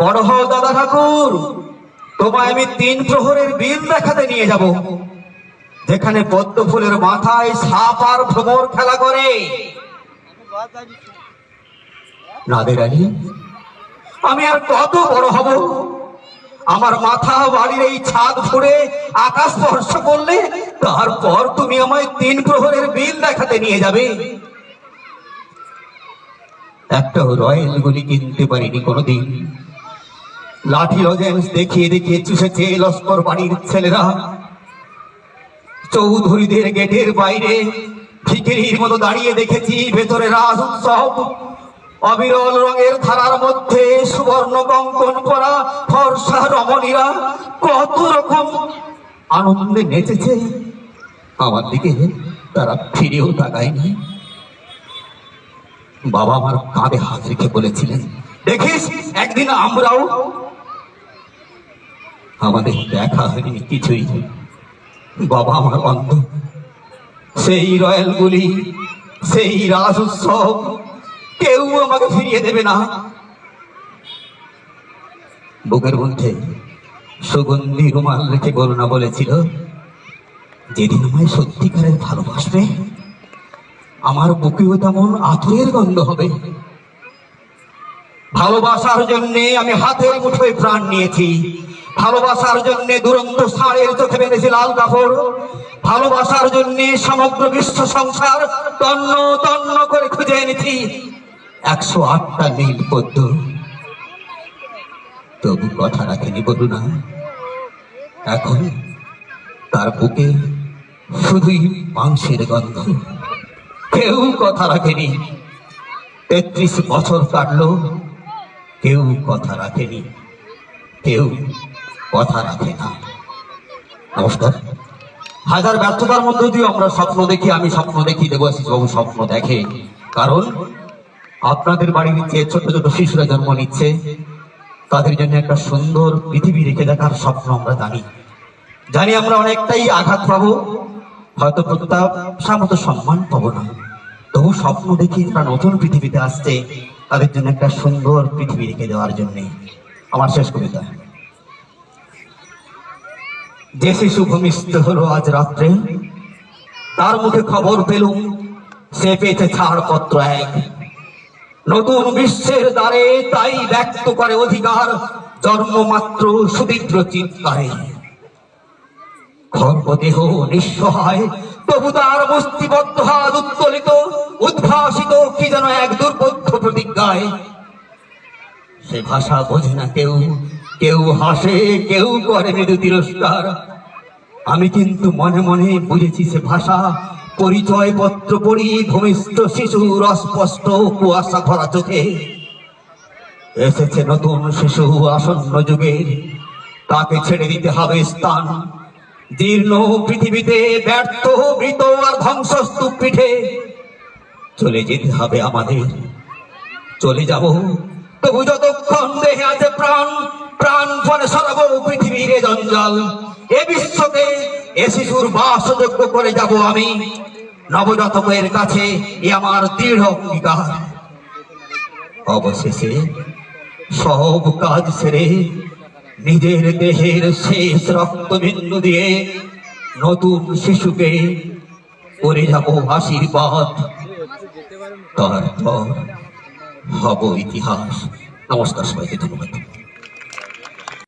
বড় হও দাদা ঠাকুর। তোমায় আমি তিন প্রহরের বিল দেখাতে নিয়ে যাব। যেখানে পদ্ম ফুলের মাথায় সাপ আর ভ্রমর খেলা করে। আমি আর কত বড় হব? আমার মাথা বাড়ির এই ছাদ ফুড়ে আকাশ স্পর্শ করলে তারপর তুমি আমায় তিন প্রহরের বিল দেখাতে নিয়ে যাবে। একটা রয়্যাল গুলি কিনতে পারিনি কোনোদিন। লাঠি লজেন্স দেখিয়ে দেখিয়ে চুষেছে লস্কর বাড়ির ছেলেরা। চৌধুরীদের গেটের বাইরে ভিকিরির মতো দাঁড়িয়ে দেখেছি ভেতরে রাজ উৎসব। অবিরল রঙের ধারার মধ্যে সুবর্ণ কঙ্কন করা ফর্সা রমণীরা কত রকম আনন্দে নেচেছে। আমার দিকে তারা ফিরেও তাকায়নি। বাবা আমার কাঁধে হাত রেখে বলেছিলেন, দেখিস, একদিন আমরাও আমাদের দেখা হয়নি কিছুই। বাবা আমার অন্ধ। সেই রয়্যাল গুলি সেই রাস উৎসব, কেউ আমাকে ফিরিয়ে দেবে না। বুকের মধ্যে সুগন্ধি রুমাল রেখে করুণা বলেছিল, যেদিন আমায় সত্যিকারের ভালোবাসবে, আমার বুকেও তেমন আতরের গন্ধ হবে। ভালোবাসার জন্য আমি হাতের মুঠোয় প্রাণ নিয়েছি। ভালোবাসার জন্য দুরন্ত ষাঁড়ের চোখে বেঁধেছি লাল কাপড়। ভালোবাসার জন্য সমগ্র বিশ্ব সংসার তন্ন তন্ন করে খুঁজে এনেছি। একশো আটটা নীল পদ্ম। তবু কথা রাখেনি বলু না। এখন তার বুকে শুধুই মাংসের গন্ধ। কেউ কথা রাখেনি। তেত্রিশ বছর কাটলো। কেউ কথা রাখেনি। কেউ কথা রাখে না। নমস্কার। হাজার ব্যর্থতার মধ্যে দিয়ে আমরা স্বপ্ন দেখি, আমি স্বপ্ন দেখি দেবাশিস বাবু স্বপ্ন দেখে। কারণ আপনাদের বাড়ির যে ছোট ছোট শিশুরা জন্ম নিচ্ছে। তাদের জন্য একটা সুন্দর পৃথিবী রেখে দেখার স্বপ্ন আমরা জানি। জানি আমরা অনেকটাই আঘাত পাবো। হয়তো প্রত্যাশা মতো সম্মান পাবো না। তবু স্বপ্ন দেখি তারা নতুন পৃথিবীতে আসছে। তাদের জন্য একটা সুন্দর পৃথিবী রেখে দেওয়ার জন্য আমার শেষ কবিতা। যে শিশু ভূমিষ্ঠ হলো আজ রাত্রে, তার মুখে খবর পেলুম, সে পেয়েছে ছাড়পত্র এক। নতুন বিশ্বের দ্বারে তাই ব্যক্ত করে অধিকার জন্মমাত্র সুদীর্ঘ চিৎকারে। খর্বদেহ নিঃসহায়, তবু তার মুষ্টিবদ্ধ হাত উত্তোলিত, উদ্ভাসিত, কি যেন এক দুর্বোধ্য প্রতিজ্ঞায়, সে ভাষা বোঝে না কেউ। কেউ হাসে, কেউ করে মৃদু তিরস্কার। আমি কিন্তু মনে মনে বুঝেছি সে ভাষা। পরিচয় পত্র পড়ি ভূমিষ্ঠ শিশুর অস্পষ্ট কুয়াশা ভরা চোখে। এসেছে নতুন শিশু আসন্ন যুগের। তাকে ছেড়ে দিতে হবে স্থান। জীর্ণ পৃথিবীতে ব্যর্থ, মৃত আর ধ্বংসস্তূপ পিঠে। চলে যেতে হবে আমাদের। চলে যাব। তবু যতক্ষণ দেহে আছে প্রাণ প্রাণ ফলে সরাবো পৃথিবীর জঞ্জাল। এ বিশ্বকে এ শিশুর বাসযোগ্য করে যাব আমি। নবজাতকের কাছে এ আমার দৃঢ় অঙ্গীকার। অবশেষে সব কাজ সেরে নিজের দেহের শেষ রক্তবিন্দু দিয়ে নতুন শিশুকে করে যাব আশীর্বাদ। তারপর হব ইতিহাস। নমস্কার সবাইকে ধন্যবাদ।